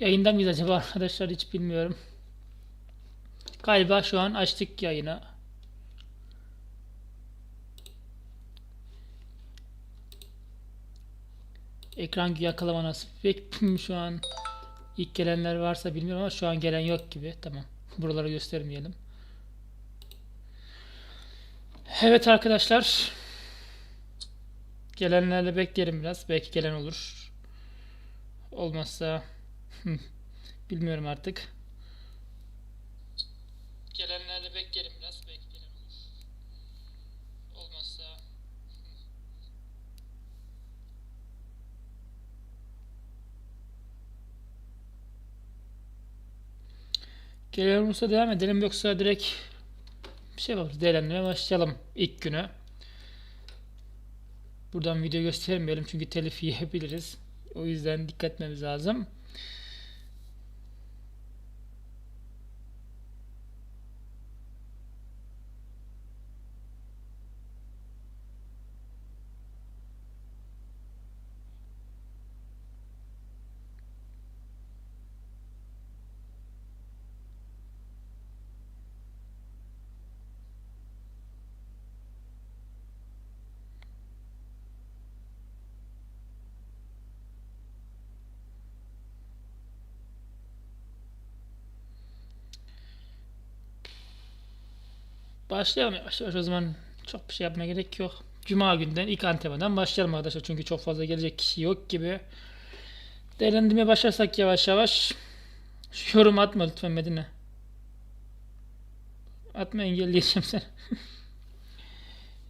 Yayında mıyız acaba arkadaşlar hiç bilmiyorum. Galiba şu an açtık yayını. Ekran yakalama nasıl pek şu an ilk gelenler varsa bilmiyorum ama şu an gelen yok gibi. Tamam. Buraları göstermeyelim. Evet arkadaşlar. Gelenlerle bekleyelim biraz. Belki gelen olur. Olmazsa bilmiyorum artık. Gelenlerle bekleyelim biraz. Olur. Olmazsa Gelen olursa devam edelim yoksa direkt bir şey yaparız. Değerlendirmeye başlayalım ilk günü. Buradan video göstermeyelim çünkü telif yiyebiliriz. O yüzden dikkat etmemiz lazım. Başlayalım yavaş yavaş o zaman çok bir şey yapmaya gerek yok. Cuma günden ilk antrenmandan başlayalım arkadaşlar çünkü çok fazla gelecek kişi yok gibi. Değerlendirmeye başlarsak yavaş yavaş. Şu yorum atma lütfen Medine. Atma engelleyeceğim seni.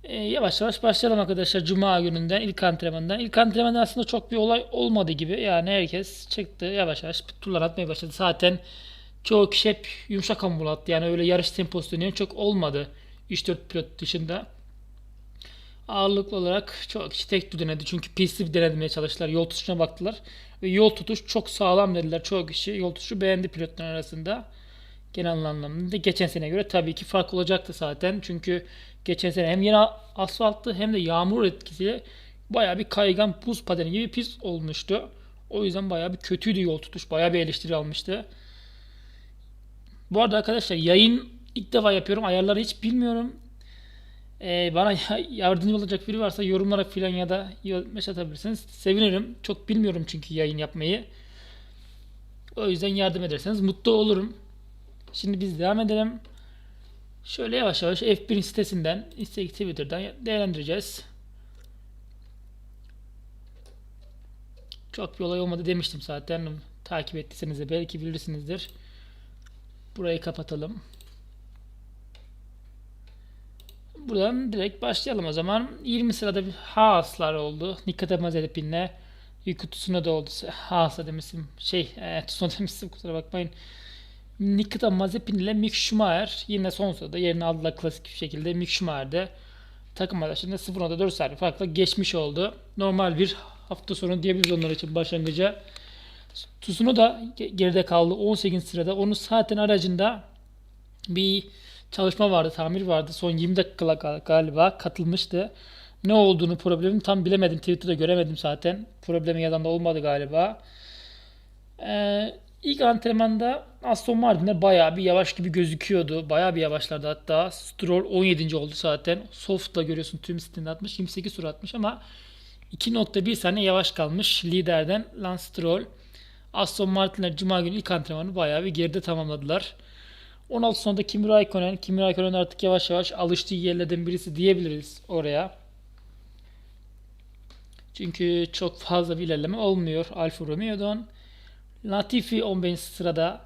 E, yavaş yavaş başlayalım arkadaşlar Cuma gününden ilk antrenmandan. İlk antrenmanda aslında çok bir olay olmadı gibi. Yani herkes çıktı yavaş yavaş turlar atmaya başladı. Zaten çoğu kişi hep yumuşak hamur attı. Yani öyle yarış temposu dönüyor çok olmadı. 3-4 pilot dışında. Ağırlıklı olarak çoğu kişi tek tur denedi. Çünkü pisti denemeye çalıştılar. Yol tutuşuna baktılar. Ve yol tutuş çok sağlam dediler. Çoğu kişi yol tutuşu beğendi pilotlar arasında. Genel anlamda. Geçen sene göre tabii ki fark olacaktı zaten. Çünkü geçen sene hem yeni asfalttı hem de yağmur etkisiyle bayağı bir kaygan buz pateni gibi pis olmuştu. O yüzden bayağı bir kötüydü yol tutuş. Bayağı bir eleştiri almıştı. Bu arada arkadaşlar yayın ilk defa yapıyorum. Ayarları hiç bilmiyorum. Ee, bana yardımcı olacak biri varsa yorumlara filan ya da mesaj atabilirsiniz. Sevinirim. Çok bilmiyorum çünkü yayın yapmayı. O yüzden yardım ederseniz mutlu olurum. Şimdi biz devam edelim. Şöyle yavaş yavaş F1 sitesinden Instagram Twitter'dan değerlendireceğiz. Çok bir olay olmadı demiştim zaten. Takip ettiyseniz de belki bilirsinizdir. Burayı kapatalım. Buradan direkt başlayalım o zaman. 20 sırada bir Haas'lar oldu. Nikita Mazepin'le Yuki Tsunoda oldu. Haas'a demişim. Şey, e, Tsunoda demişim kusura bakmayın. Nikita Mazepin ile Mick Schumacher yine son sırada yerini aldılar klasik bir şekilde. Mick Schumacher de takım arkadaşlarında 0.4 saniye farkla geçmiş oldu. Normal bir hafta sonu diyebiliriz onlar için başlangıca. Tsunoda geride kaldı 18 sırada. Onun zaten aracında bir çalışma vardı, tamir vardı. Son 20 dakika galiba katılmıştı. Ne olduğunu problemin tam bilemedim. Twitter'da göremedim zaten. Problemi yadan da olmadı galiba. Ee, ilk antrenmanda Aston Martin'ler bayağı bir yavaş gibi gözüküyordu. Bayağı bir yavaşlardı hatta. Stroll 17. oldu zaten. Soft'la görüyorsun tüm stilini atmış. 28 tur atmış ama 2.1 saniye yavaş kalmış liderden Lance Stroll. Aston Martin'ler Cuma günü ilk antrenmanı bayağı bir geride tamamladılar. 16 sonunda Kimi Raikkonen, Kimi Raikkonen artık yavaş yavaş alıştığı yerlerden birisi diyebiliriz oraya. Çünkü çok fazla bir ilerleme olmuyor Alfa Romeo'dan. Latifi 15 sırada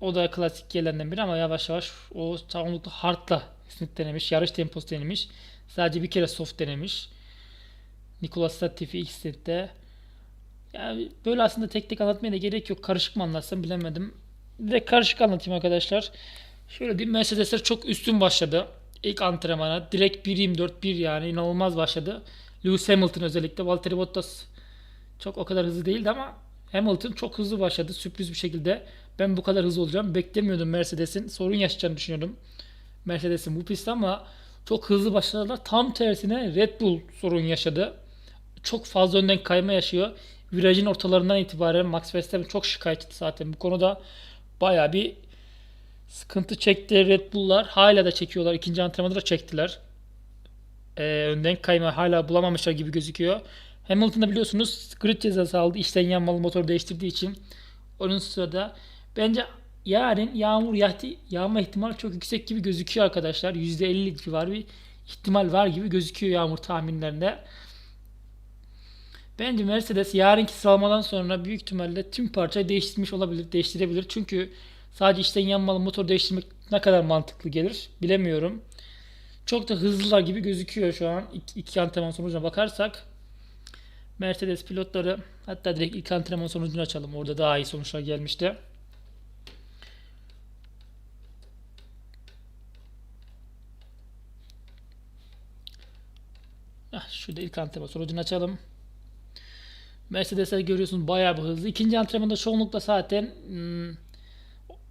o da klasik yerlerinden biri ama yavaş yavaş o çoğunlukla hardla kesinlikle denemiş. Yarış temposu denemiş. Sadece bir kere soft denemiş. Nicolas Latifi ilk sette. Yani böyle aslında tek tek anlatmaya da gerek yok. Karışık mı anlatsam bilemedim. Ve karışık anlatayım arkadaşlar. Şöyle diyeyim Mercedesler çok üstün başladı. İlk antrenmana direkt 1.24 1 yani inanılmaz başladı. Lewis Hamilton özellikle Valtteri Bottas çok o kadar hızlı değildi ama Hamilton çok hızlı başladı sürpriz bir şekilde. Ben bu kadar hızlı olacağım beklemiyordum Mercedes'in sorun yaşayacağını düşünüyordum. Mercedes'in bu pistte ama çok hızlı başladılar. Tam tersine Red Bull sorun yaşadı. Çok fazla önden kayma yaşıyor virajın ortalarından itibaren Max Verstappen çok şikayetçiydi zaten. Bu konuda bayağı bir sıkıntı çekti Red Bull'lar. Hala da çekiyorlar. İkinci antrenmanda da çektiler. Ee, önden kayma hala bulamamışlar gibi gözüküyor. Hamilton'da biliyorsunuz grid cezası aldı. İşten yanmalı motor değiştirdiği için. Onun sırada bence yarın yağmur yağ- yağma ihtimali çok yüksek gibi gözüküyor arkadaşlar. %50 civarı bir ihtimal var gibi gözüküyor yağmur tahminlerinde. Bence Mercedes yarınki sıralamadan sonra büyük ihtimalle tüm parçayı değiştirmiş olabilir, değiştirebilir. Çünkü sadece içten yanmalı motor değiştirmek ne kadar mantıklı gelir bilemiyorum. Çok da hızlılar gibi gözüküyor şu an. İki, iki antrenman sonucuna bakarsak. Mercedes pilotları hatta direkt ilk antrenman sonucunu açalım. Orada daha iyi sonuçlar gelmişti. Ah, şurada ilk antrenman sonucunu açalım. Mercedes'ler görüyorsunuz bayağı bir hızlı. İkinci antrenmanda çoğunlukla zaten hmm,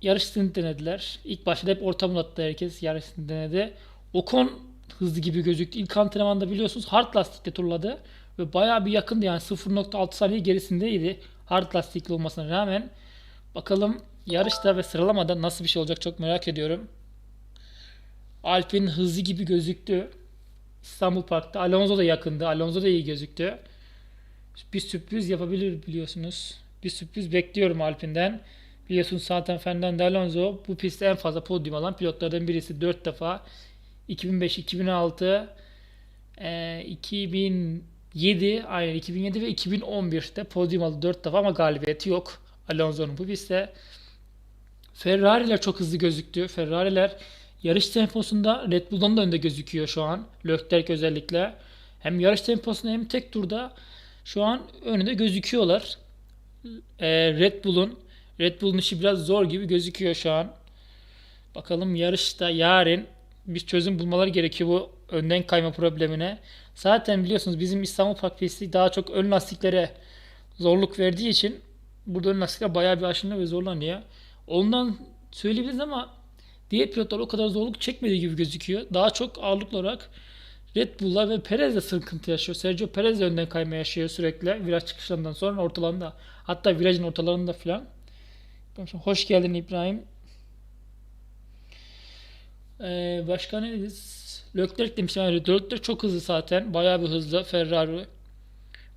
yarış stint denediler. İlk başta hep orta attı herkes yarış stint denedi. Ocon hızlı gibi gözüktü. İlk antrenmanda biliyorsunuz hard lastikle turladı. Ve bayağı bir yakındı yani 0.6 saniye gerisindeydi. Hard lastikli olmasına rağmen. Bakalım yarışta ve sıralamada nasıl bir şey olacak çok merak ediyorum. Alpin hızlı gibi gözüktü. İstanbul Park'ta. Alonso da yakındı. Alonso da iyi gözüktü. Bir sürpriz yapabilir biliyorsunuz. Bir sürpriz bekliyorum Alpin'den. Biliyorsunuz zaten Fernando Alonso bu pistte en fazla podyum alan pilotlardan birisi. 4 defa 2005, 2006, e, 2007, aynen 2007 ve 2011'de podyum aldı 4 defa ama galibiyeti yok Alonso'nun bu pistte. Ferrari'ler çok hızlı gözüktü. Ferrari'ler yarış temposunda Red Bull'dan da önde gözüküyor şu an. Leclerc özellikle. Hem yarış temposunda hem tek turda şu an önünde gözüküyorlar. Ee, Red Bull'un Red Bull'un işi biraz zor gibi gözüküyor şu an. Bakalım yarışta yarın bir çözüm bulmaları gerekiyor bu önden kayma problemine. Zaten biliyorsunuz bizim İstanbul Park pisti daha çok ön lastiklere zorluk verdiği için burada ön lastikler bayağı bir aşınıyor ve zorlanıyor. Ondan söyleyebiliriz ama diğer pilotlar o kadar zorluk çekmediği gibi gözüküyor. Daha çok ağırlıklı olarak Red Bull'lar ve Perez de sıkıntı yaşıyor. Sergio Perez de önden kayma yaşıyor sürekli. Viraj çıkışlarından sonra ortalarında. Hatta virajın ortalarında filan. Hoş geldin İbrahim. Ee, başka ne deriz? Leclerc demiştim. Yani Leclerc çok hızlı zaten. Bayağı bir hızlı Ferrari.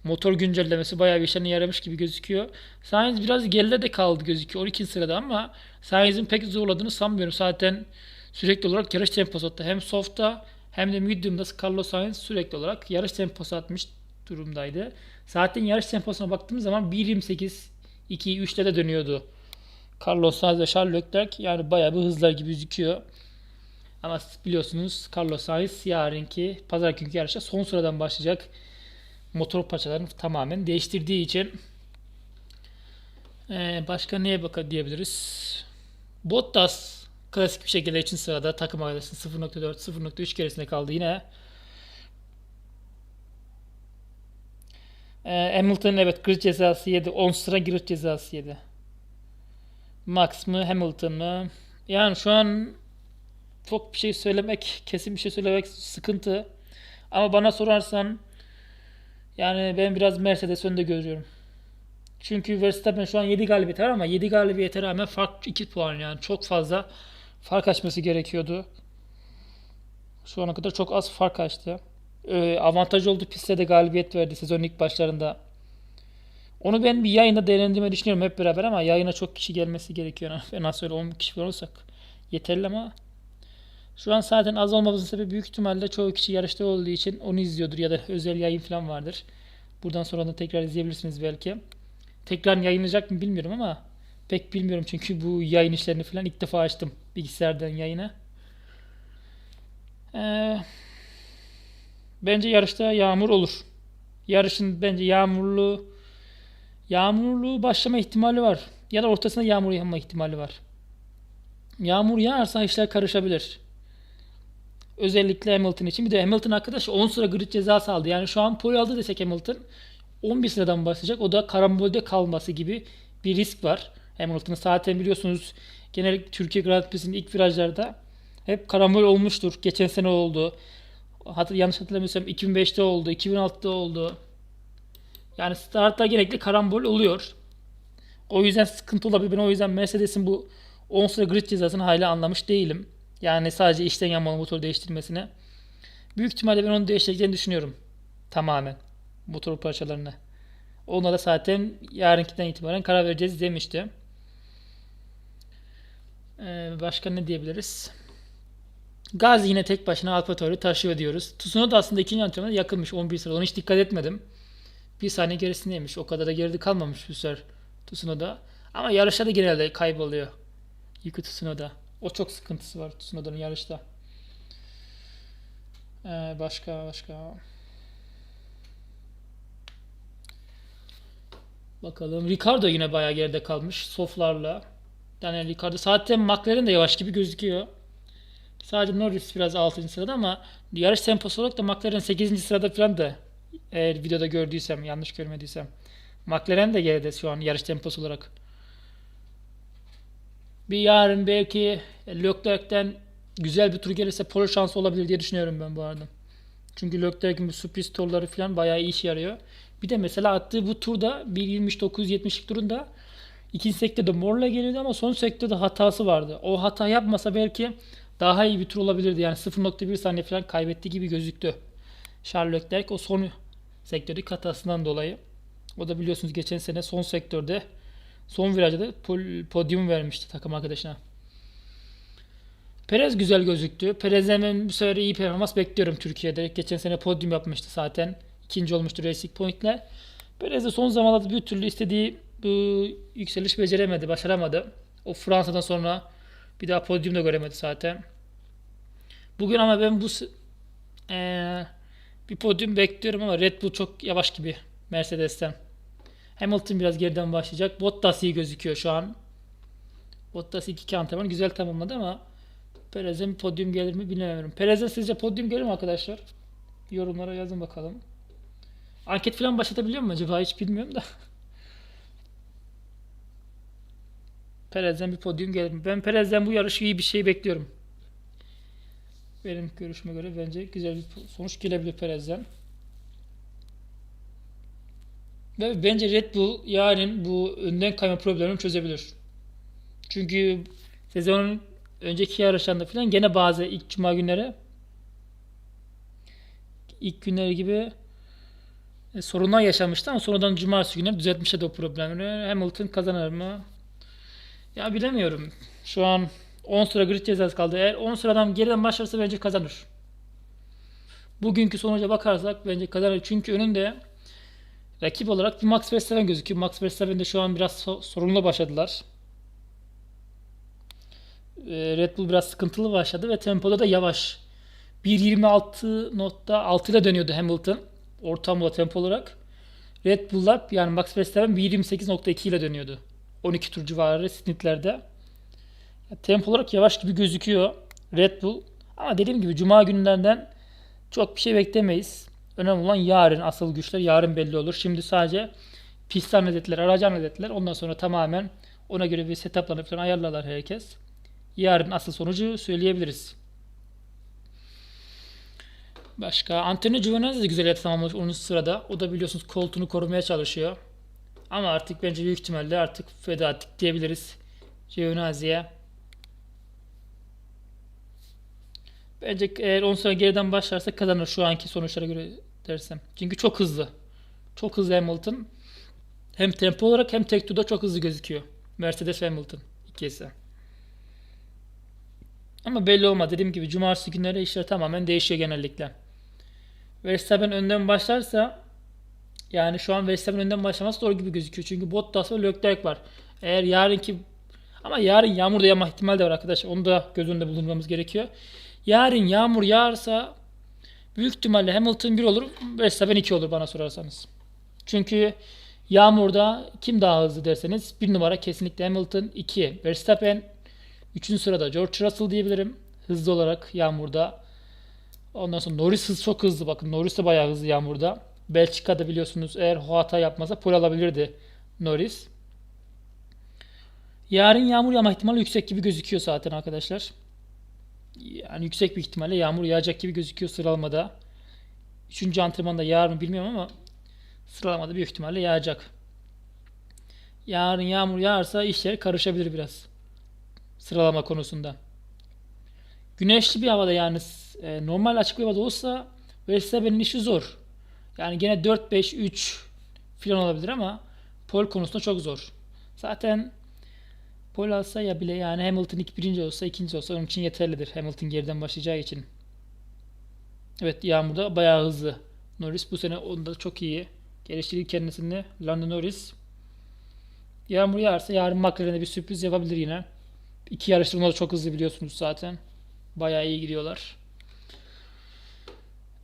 Motor güncellemesi bayağı bir işlerine yaramış gibi gözüküyor. Sainz biraz geride de kaldı gözüküyor 12. sırada ama Sainz'in pek zorladığını sanmıyorum. Zaten sürekli olarak yarış temposu attı. Hem soft'ta hem de medium'da Carlos Sainz sürekli olarak yarış temposu atmış durumdaydı. Zaten yarış temposuna baktığımız zaman 1.28 2 3'te de dönüyordu. Carlos Sainz ve Charles Leclerc yani bayağı bir hızlar gibi gözüküyor. Ama biliyorsunuz Carlos Sainz yarınki pazar günkü yarışta son sıradan başlayacak. Motor parçalarını tamamen değiştirdiği için ee, başka neye bakar diyebiliriz? Bottas klasik bir şekilde için sırada takım arkadaşı 0.4 0.3 gerisinde kaldı yine. Ee, Hamilton evet grid cezası yedi. 10 sıra grid cezası yedi. Max mı Hamilton mı? Yani şu an çok bir şey söylemek, kesin bir şey söylemek sıkıntı. Ama bana sorarsan yani ben biraz Mercedes önde görüyorum. Çünkü Verstappen şu an 7 galibiyet var ama 7 galibiyete rağmen fark 2 puan yani çok fazla fark açması gerekiyordu. Şu ana kadar çok az fark açtı. Ee, avantaj oldu pistte de galibiyet verdi sezon ilk başlarında. Onu ben bir yayında değerlendirmeyi düşünüyorum hep beraber ama yayına çok kişi gelmesi gerekiyor. En az öyle 10 kişi olursak yeterli ama şu an zaten az olmamızın sebebi büyük ihtimalle çoğu kişi yarışta olduğu için onu izliyordur ya da özel yayın falan vardır. Buradan sonra da tekrar izleyebilirsiniz belki. Tekrar yayınlayacak mı bilmiyorum ama pek bilmiyorum çünkü bu yayın işlerini falan ilk defa açtım bilgisayardan yayına. Ee, bence yarışta yağmur olur. Yarışın bence yağmurlu yağmurlu başlama ihtimali var. Ya da ortasında yağmur yağma ihtimali var. Yağmur yağarsa işler karışabilir. Özellikle Hamilton için. Bir de Hamilton arkadaş 10 sıra grid cezası aldı. Yani şu an pole aldı desek Hamilton 11 sıradan başlayacak. O da karambolde kalması gibi bir risk var. Hamilton'ın zaten biliyorsunuz genellikle Türkiye Grand Prix'sinin ilk virajlarda hep karambol olmuştur. Geçen sene oldu. Hatır, yanlış hatırlamıyorsam 2005'te oldu, 2006'da oldu. Yani startta gerekli karambol oluyor. O yüzden sıkıntı olabilir. Ben o yüzden Mercedes'in bu 10 sıra grid cezasını hala anlamış değilim. Yani sadece içten yanmalı motor değiştirmesine. Büyük ihtimalle ben onu değiştireceğini düşünüyorum. Tamamen. Motor parçalarını. Ona da zaten yarınkinden itibaren karar vereceğiz demişti. Ee, başka ne diyebiliriz? Gazi yine tek başına Alfa taşıyor diyoruz. Tsunoda aslında ikinci antrenmanda yakınmış 11 sıra. Ona hiç dikkat etmedim. Bir saniye gerisindeymiş. O kadar da geride kalmamış sefer Tsunoda. Ama yarışta da genelde kayboluyor. Yuki Tsunoda. O çok sıkıntısı var Tsunoda'nın yarışta. Ee, başka başka. Bakalım. Ricardo yine bayağı geride kalmış. Soflarla. Yani Ricardo zaten McLaren de yavaş gibi gözüküyor. Sadece Norris biraz 6. sırada ama yarış temposu olarak da McLaren 8. sırada falan da eğer videoda gördüysem, yanlış görmediysem. McLaren de geride şu an yarış temposu olarak. Bir yarın belki Leclerc'ten güzel bir tur gelirse pole şansı olabilir diye düşünüyorum ben bu arada. Çünkü Leclerc'in bu sürpriz turları falan bayağı iyi işe yarıyor. Bir de mesela attığı bu turda 1.29.70'lik turunda ikinci sektörde morla geliyordu ama son sektörde hatası vardı. O hata yapmasa belki daha iyi bir tur olabilirdi. Yani 0.1 saniye falan kaybetti gibi gözüktü. Charles Leclerc o son sektördeki hatasından dolayı. O da biliyorsunuz geçen sene son sektörde son virajda da podyum vermişti takım arkadaşına. Perez güzel gözüktü. Perez'den bu sefer iyi performans bekliyorum Türkiye'de. Geçen sene podyum yapmıştı zaten. İkinci olmuştu Racing Point'le. Perez de son zamanlarda bir türlü istediği bu yükseliş beceremedi, başaramadı. O Fransa'dan sonra bir daha podyumda göremedi zaten. Bugün ama ben bu eee, bir podyum bekliyorum ama Red Bull çok yavaş gibi Mercedes'ten. Hamilton biraz geriden başlayacak. Bottas iyi gözüküyor şu an. Bottas ilk iki antrenman güzel tamamladı ama Perez'e bir podyum gelir mi bilmiyorum. Perez'e sizce podyum gelir mi arkadaşlar? Yorumlara yazın bakalım. Anket falan başlatabiliyor mu acaba hiç bilmiyorum da. Perez'den bir podyum gelir mi? Ben Perez'den bu yarışı iyi bir şey bekliyorum. Benim görüşüme göre bence güzel bir sonuç gelebilir Perez'den. Ve bence Red Bull yarın bu önden kayma problemini çözebilir. Çünkü sezonun önceki yarışlarında falan gene bazı ilk cuma günleri ilk günleri gibi e, sorunlar yaşamıştı ama sonradan cumartesi günü düzeltmişti o problemleri. Hamilton kazanır mı? Ya bilemiyorum. Şu an 10 sıra grid cezası kaldı. Eğer 10 sıradan geriden başlarsa bence kazanır. Bugünkü sonuca bakarsak bence kazanır. Çünkü önünde rakip olarak bir Max Verstappen gözüküyor. Max Verstappen de şu an biraz so- sorunlu başladılar. Ee, Red Bull biraz sıkıntılı başladı ve tempoda da yavaş. 1.26.6 ile dönüyordu Hamilton. Ortamda tempo olarak. Red Bull'lar yani Max Verstappen 1.28.2 ile dönüyordu. 12 tur civarı snitlerde. Tempo olarak yavaş gibi gözüküyor Red Bull. Ama dediğim gibi Cuma günlerden çok bir şey beklemeyiz. Önemli olan yarın asıl güçler yarın belli olur. Şimdi sadece pist analizler, aracı analizler. Ondan sonra tamamen ona göre bir setuplanıp falan ayarlarlar herkes. Yarın asıl sonucu söyleyebiliriz. Başka Antonio Giovinazzi de güzel tamamlamış 10. sırada. O da biliyorsunuz koltuğunu korumaya çalışıyor. Ama artık bence büyük ihtimalle artık feda ettik diyebiliriz Giovinazzi'ye. Bence eğer 10 sıra geriden başlarsa kazanır şu anki sonuçlara göre dersem. Çünkü çok hızlı. Çok hızlı Hamilton. Hem tempo olarak hem tek turda çok hızlı gözüküyor. Mercedes Hamilton ikisi. Ama belli olmaz. Dediğim gibi cumartesi günleri işler tamamen değişiyor genellikle. Verstappen önden başlarsa yani şu an Verstappen önden başlaması doğru gibi gözüküyor. Çünkü Bottas ve Leclerc var. Eğer yarınki ama yarın yağmur da yağma ihtimali de var arkadaşlar. Onu da göz önünde bulundurmamız gerekiyor. Yarın yağmur yağarsa büyük ihtimalle Hamilton 1 olur, Verstappen 2 olur bana sorarsanız. Çünkü yağmurda kim daha hızlı derseniz bir numara kesinlikle Hamilton 2. Verstappen 3. sırada George Russell diyebilirim. Hızlı olarak yağmurda. Ondan sonra Norris hız çok hızlı. Bakın Norris de bayağı hızlı yağmurda. Belçika'da biliyorsunuz eğer o hata yapmasa pole alabilirdi Norris. Yarın yağmur yağma ihtimali yüksek gibi gözüküyor zaten arkadaşlar. Yani yüksek bir ihtimalle yağmur yağacak gibi gözüküyor sıralamada. Üçüncü antrenmanda yağar mı bilmiyorum ama Sıralamada büyük ihtimalle yağacak. Yarın yağmur yağarsa işler karışabilir biraz. Sıralama konusunda. Güneşli bir havada yani e, normal açık bir havada olsa Verstappen'in işi zor. Yani gene 4-5-3 falan olabilir ama pol konusunda çok zor. Zaten pol alsa ya bile yani Hamilton ilk birinci olsa ikinci olsa onun için yeterlidir. Hamilton geriden başlayacağı için. Evet Yağmur'da bayağı hızlı. Norris bu sene onda çok iyi. Geliştirdi kendisini. Lando Norris. Yağmur yağarsa yarın McLaren'e bir sürpriz yapabilir yine. İki yarıştırma da çok hızlı biliyorsunuz zaten. Bayağı iyi gidiyorlar.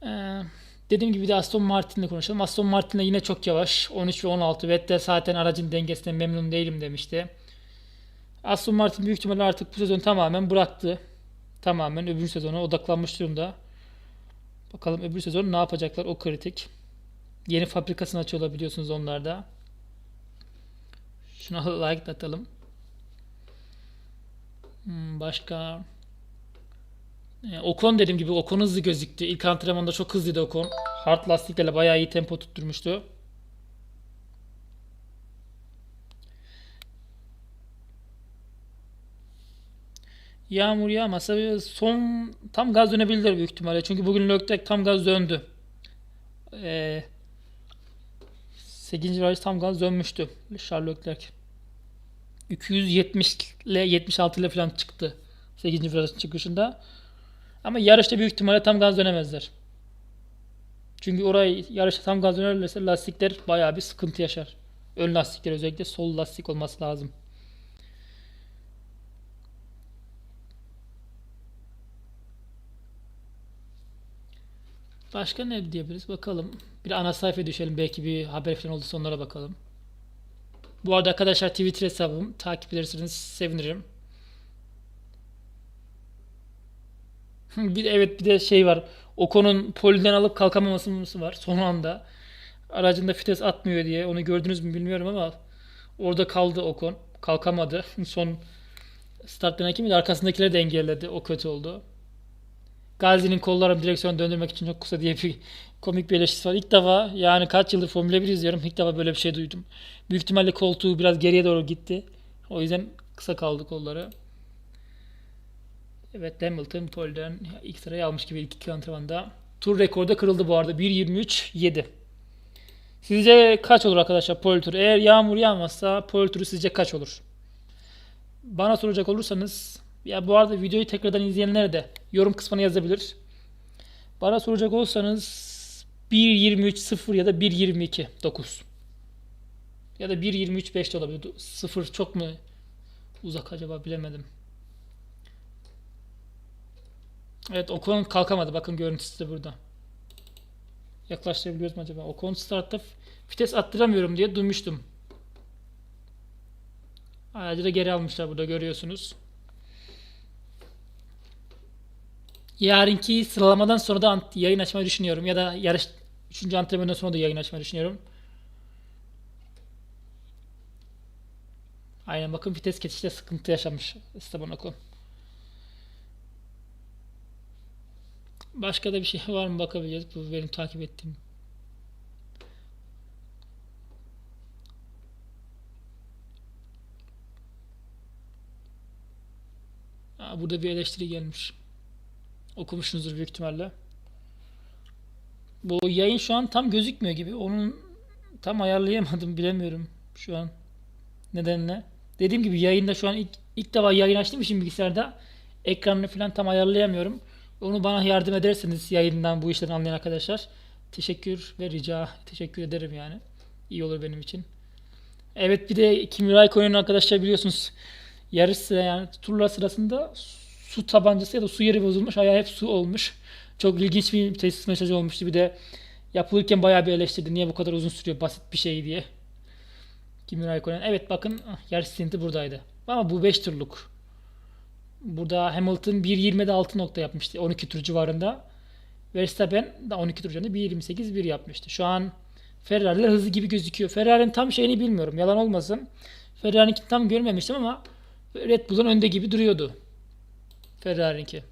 Ee, dediğim gibi de Aston Martin'le konuşalım. Aston Martin'le yine çok yavaş. 13 ve 16. Vettel zaten aracın dengesinden memnun değilim demişti. Aston Martin büyük ihtimalle artık bu sezon tamamen bıraktı. Tamamen öbür sezona odaklanmış durumda. Bakalım öbür sezon ne yapacaklar o kritik. Yeni fabrikasını açıyorlar biliyorsunuz onlar da. Şuna like atalım. Hmm, başka e, Ocon dediğim gibi Ocon hızlı gözüktü. İlk antrenmanda çok hızlıydı Ocon. Hard lastiklerle bayağı iyi tempo tutturmuştu. Yağmur yağmasa son tam gaz dönebilir büyük ihtimalle. Çünkü bugün Leclerc tam gaz döndü. Ee, 8. viraj tam gaz dönmüştü Charles Leclerc. 270 ile 76 ile falan çıktı 8. virajın çıkışında. Ama yarışta büyük ihtimalle tam gaz dönemezler. Çünkü orayı yarışta tam gaz dönerlerse lastikler bayağı bir sıkıntı yaşar. Ön lastikler özellikle sol lastik olması lazım. Başka ne diyebiliriz? Bakalım. Bir ana sayfaya düşelim. Belki bir haber falan olursa onlara bakalım. Bu arada arkadaşlar Twitter hesabım. Takip ederseniz sevinirim. Bir evet bir de şey var. Okon'un poliden alıp kalkamaması var son anda. Aracında fites atmıyor diye. Onu gördünüz mü bilmiyorum ama orada kaldı Okon. Kalkamadı. Son start denerken miydi? Arkasındakileri de engelledi. O kötü oldu. Gazi'nin kollarını direksiyon döndürmek için çok kısa diye bir komik bir eleştirisi var. İlk defa yani kaç yıldır Formula 1 izliyorum. İlk defa böyle bir şey duydum. Büyük ihtimalle koltuğu biraz geriye doğru gitti. O yüzden kısa kaldı kolları. Evet Hamilton Pole'den ilk sırayı almış gibi ilk iki antrenmanda. Tur rekorda kırıldı bu arada. 1.23.7. Sizce kaç olur arkadaşlar pole turu? Eğer yağmur yağmazsa pole turu sizce kaç olur? Bana soracak olursanız ya bu arada videoyu tekrardan izleyenler de yorum kısmına yazabilir. Bana soracak olursanız 1.23.0 ya da 1.22.9 ya da 1.23.5 de olabilir. 0 çok mu uzak acaba bilemedim. Evet Ocon kalkamadı. Bakın görüntüsü de burada. Yaklaştırabiliyoruz mu acaba? Ocon startta vites attıramıyorum diye duymuştum. Aracı da geri almışlar burada görüyorsunuz. Yarınki sıralamadan sonra da yayın açmayı düşünüyorum. Ya da yarış 3. antrenmandan sonra da yayın açmayı düşünüyorum. Aynen bakın vites geçişte sıkıntı yaşamış Esteban Ocon. Başka da bir şey var mı bakabiliriz. Bu benim takip ettiğim. Aa, burada bir eleştiri gelmiş. Okumuşsunuzdur büyük ihtimalle. Bu yayın şu an tam gözükmüyor gibi. Onun tam ayarlayamadım bilemiyorum şu an nedenle. Dediğim gibi yayında şu an ilk, ilk defa yayın açtığım için bilgisayarda ekranını falan tam ayarlayamıyorum. Onu bana yardım ederseniz yayından bu işleri anlayan arkadaşlar teşekkür ve rica teşekkür ederim yani. İyi olur benim için. Evet bir de Kimi Raikkonen'in arkadaşlar biliyorsunuz yarış sıra yani turlar sırasında su tabancası ya da su yeri bozulmuş. Ayağı hep su olmuş. Çok ilginç bir tesis mesajı olmuştu. Bir de yapılırken bayağı bir eleştirdi. Niye bu kadar uzun sürüyor basit bir şey diye. Kimi Raikkonen. Evet bakın yarış stinti buradaydı. Ama bu 5 turluk. Burada Hamilton 1.20'de 6 nokta yapmıştı 12 tur civarında. Verstappen de 12 tur civarında 1.28 1 yapmıştı. Şu an Ferrari'ler hızlı gibi gözüküyor. Ferrari'nin tam şeyini bilmiyorum. Yalan olmasın. Ferrari'ninki tam görmemiştim ama Red Bull'un önde gibi duruyordu. Ferrari'ninki.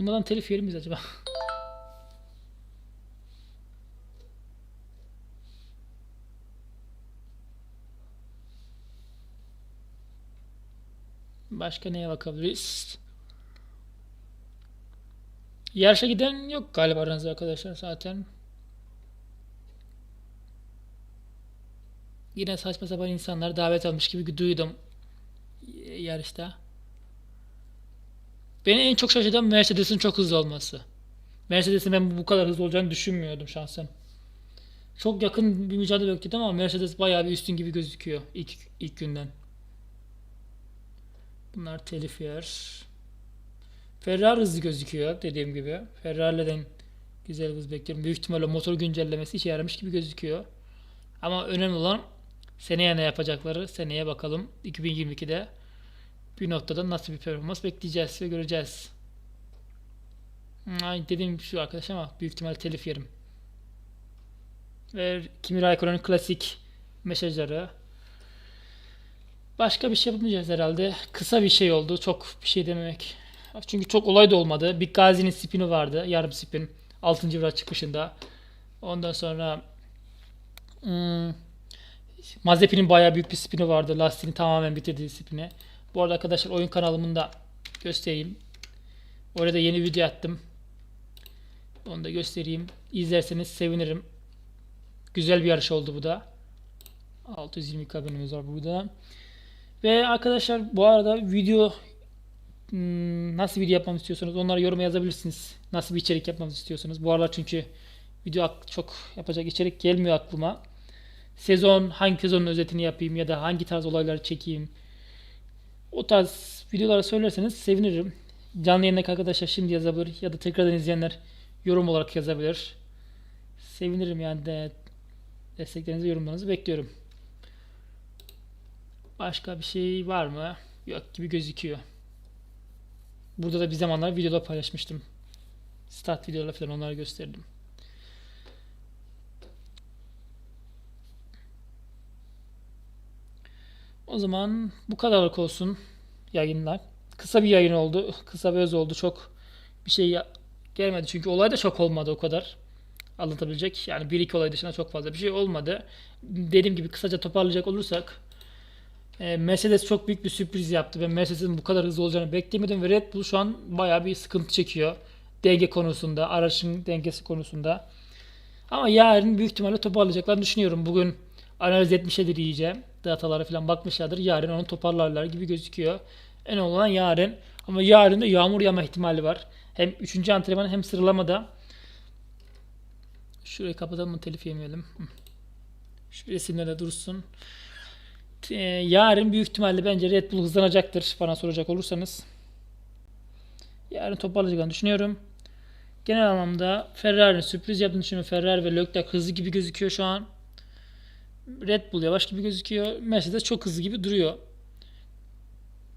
Bunlardan telif yer miyiz acaba? Başka neye bakabiliriz? Yarışa giden yok galiba aranızda arkadaşlar zaten. Yine saçma sapan insanlar davet almış gibi duydum yarışta. Beni en çok şaşırtan Mercedes'in çok hızlı olması. Mercedes'in ben bu kadar hızlı olacağını düşünmüyordum şahsen. Çok yakın bir mücadele bekledim ama Mercedes bayağı bir üstün gibi gözüküyor ilk, ilk günden. Bunlar telif yer. Ferrari hızlı gözüküyor dediğim gibi. Ferrari'den güzel hız bekliyorum. Büyük ihtimalle motor güncellemesi işe yaramış gibi gözüküyor. Ama önemli olan seneye ne yapacakları. Seneye bakalım 2022'de bir noktada nasıl bir performans bekleyeceğiz ve göreceğiz. Ay dediğim şu arkadaş ama büyük ihtimal telif yerim. Ve Kimi Raikkonen'in klasik mesajları. Başka bir şey yapmayacağız herhalde. Kısa bir şey oldu. Çok bir şey dememek. Çünkü çok olay da olmadı. Big Gazi'nin spini vardı. Yarım spin. 6. vira çıkışında. Ondan sonra hmm, Mazepin'in bayağı büyük bir spini vardı. Lastiğini tamamen bitirdiği spini. Bu arada arkadaşlar oyun kanalımın da göstereyim. Orada yeni video attım. Onu da göstereyim. İzlerseniz sevinirim. Güzel bir yarış oldu bu da. 620 abonemiz var burada. Ve arkadaşlar bu arada video hmm, nasıl video yapmamı istiyorsanız onları yoruma yazabilirsiniz. Nasıl bir içerik yapmamı istiyorsanız. Bu aralar çünkü video çok yapacak içerik gelmiyor aklıma. Sezon hangi sezonun özetini yapayım ya da hangi tarz olayları çekeyim. O tarz videoları söylerseniz sevinirim. Canlı yayındaki arkadaşlar şimdi yazabilir ya da tekrardan izleyenler yorum olarak yazabilir. Sevinirim yani de desteklerinizi, yorumlarınızı bekliyorum. Başka bir şey var mı? Yok gibi gözüküyor. Burada da bir zamanlar videoda paylaşmıştım. Start videoları falan onları gösterdim. O zaman bu kadarlık olsun yayınlar. Kısa bir yayın oldu. Kısa ve öz oldu. Çok bir şey gelmedi. Çünkü olay da çok olmadı o kadar. Anlatabilecek. Yani bir iki olay dışında çok fazla bir şey olmadı. Dediğim gibi kısaca toparlayacak olursak e, Mercedes çok büyük bir sürpriz yaptı. Ben Mercedes'in bu kadar hızlı olacağını beklemiyordum ve Red Bull şu an bayağı bir sıkıntı çekiyor. Denge konusunda, araçın dengesi konusunda. Ama yarın büyük ihtimalle toparlayacaklarını düşünüyorum. Bugün analiz etmişlerdir iyice. Datalara falan bakmışlardır. Yarın onu toparlarlar gibi gözüküyor. En olan yarın. Ama yarın da yağmur yağma ihtimali var. Hem 3. antrenman hem sıralamada. Şurayı kapatalım mı telif yemeyelim. Şu resimler de dursun. E, yarın büyük ihtimalle bence Red Bull hızlanacaktır bana soracak olursanız. Yarın toparlayacaklarını düşünüyorum. Genel anlamda Ferrari'nin sürpriz yaptığını düşünüyorum. Ferrari ve Leclerc hızlı gibi gözüküyor şu an. Red Bull yavaş gibi gözüküyor. Mercedes çok hızlı gibi duruyor.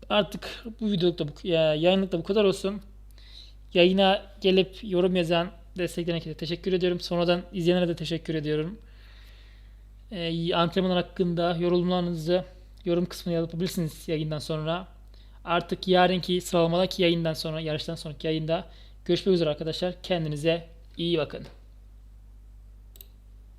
Artık bu videolukta bu, ya, yayınlıkta bu kadar olsun. Yayına gelip yorum yazan destekleyen herkese teşekkür ediyorum. Sonradan izleyenlere de teşekkür ediyorum. Ee, antrenman hakkında yorumlarınızı yorum kısmına yapabilirsiniz yayından sonra. Artık yarınki sıralamadaki yayından sonra, yarıştan sonraki yayında görüşmek üzere arkadaşlar. Kendinize iyi bakın.